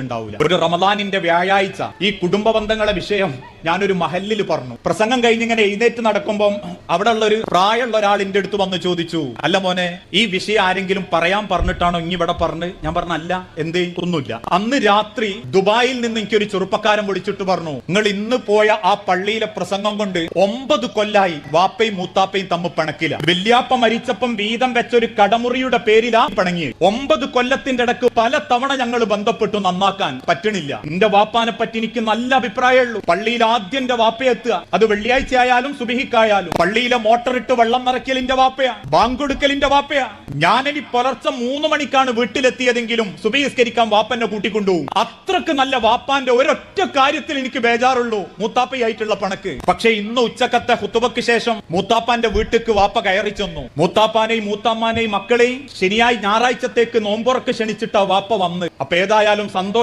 ഉണ്ടാവില്ല ഒരു റമദാനിന്റെ വ്യാഴാഴ്ച ഈ കുടുംബ ബന്ധങ്ങളെ വിഷയം ഞാനൊരു മഹല്ലിൽ പറഞ്ഞു. പ്രസംഗം കഴിഞ്ഞിങ്ങനെ എഴുന്നേറ്റ് നടക്കുമ്പം അവിടെ ഉള്ള ഒരു പ്രായമുള്ള ഒരാളിന്റെ അടുത്ത് വന്ന് ചോദിച്ചു അല്ല മോനെ ഈ വിഷയം ആരെങ്കിലും പറയാൻ പറഞ്ഞിട്ടാണോ ഇനി ഇവിടെ പറഞ്ഞ്? ഞാൻ പറഞ്ഞു അല്ല എന്തേ? ഒന്നുമില്ല. അന്ന് രാത്രി ദുബായിൽ നിന്ന് എനിക്കൊരു ചെറുപ്പക്കാരൻ വിളിച്ചിട്ട് പറഞ്ഞു നിങ്ങൾ ഇന്ന് പോയ ആ പള്ളിയിലെ പ്രസംഗം കൊണ്ട് ഒമ്പത് കൊല്ലായി വാപ്പയും മൂത്താപ്പയും തമ്മിൽ പിണക്കില്ല വല്യാപ്പ മരിച്ചപ്പം വീതം വെച്ച ഒരു കടമുറിയുടെ പേരിലാ പിണങ്ങി ഒമ്പത് കൊല്ലത്തിന്റെ ഇടയ്ക്ക് പല തവണ ഞങ്ങൾ ബന്ധപ്പെട്ടു നന്നാക്കാൻ പറ്റണില്ല. എന്റെ വാപ്പാനെ പറ്റി എനിക്ക് നല്ല അഭിപ്രായമുള്ളൂ. പള്ളിയിൽ ആദ്യം എന്റെ വാപ്പയെത്തുക അത് വെള്ളിയാഴ്ച ആയാലും സുബിഹിക്കായാലും പള്ളിയിലെ മോട്ടർ ഇട്ട് വെള്ളം നിറയ്ക്കലിന്റെ വാപ്പയാ. ബാങ്ക് കൊടുക്കലിന്റെ വാപ്പയാ. ഞാനിനി പുലർച്ചെ മൂന്ന് മണിക്കാണ് വീട്ടിലെത്തിയതെങ്കിലും സുബഹിസ്കരിക്കാൻ വാപ്പനെ കൂട്ടിക്കൊണ്ടുപോകും. അത്രയ്ക്ക് നല്ല വാപ്പാന്റെ ഒരൊറ്റ കാര്യത്തിൽ എനിക്ക് ബേജാറുള്ളൂ. മൂത്താപ്പയായിട്ടുള്ള പണക്ക്. പക്ഷെ ഇന്ന് ഉച്ചക്കത്തെ ഹുത്തുബക്ക് ശേഷം മൂത്താപ്പാന്റെ വീട്ടിക്ക് വാപ്പ കയറി ചെന്നു. മൂത്താപ്പാനെയും മൂത്താമ്മാനെയും മക്കളെയും ശനിയായി ഞായറാഴ്ചത്തേക്ക് നോമ്പുറക്ക് ക്ഷണിച്ചിട്ട് വാപ്പ വന്ന്. അപ്പൊ ഏതായാലും സന്തോഷം